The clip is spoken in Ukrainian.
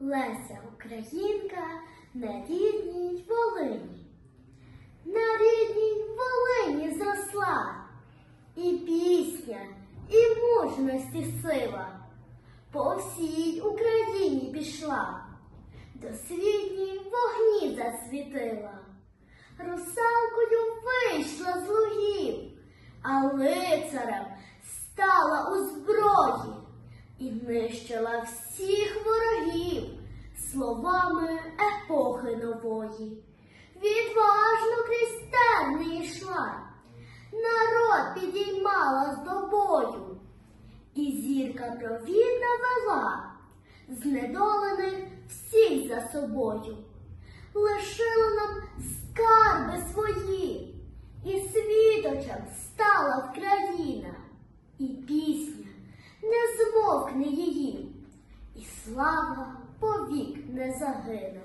Леся Українка на рідній Волині. На рідній Волині зросла. І пісня, і мужності сила. По всій Україні пішла, до світні вогні засвітила, русалкою вийшла з лугів, а лицарем стала у зброї. І нищила всіх ворогів словами епохи нової. Відважно крізь терни йшла, народ підіймала з добою, і зірка провідна вела, знедолених всіх за собою, лишила нам скарби свої, і світочем стала країна, і пісня не змовкне її, і слава повік не загине.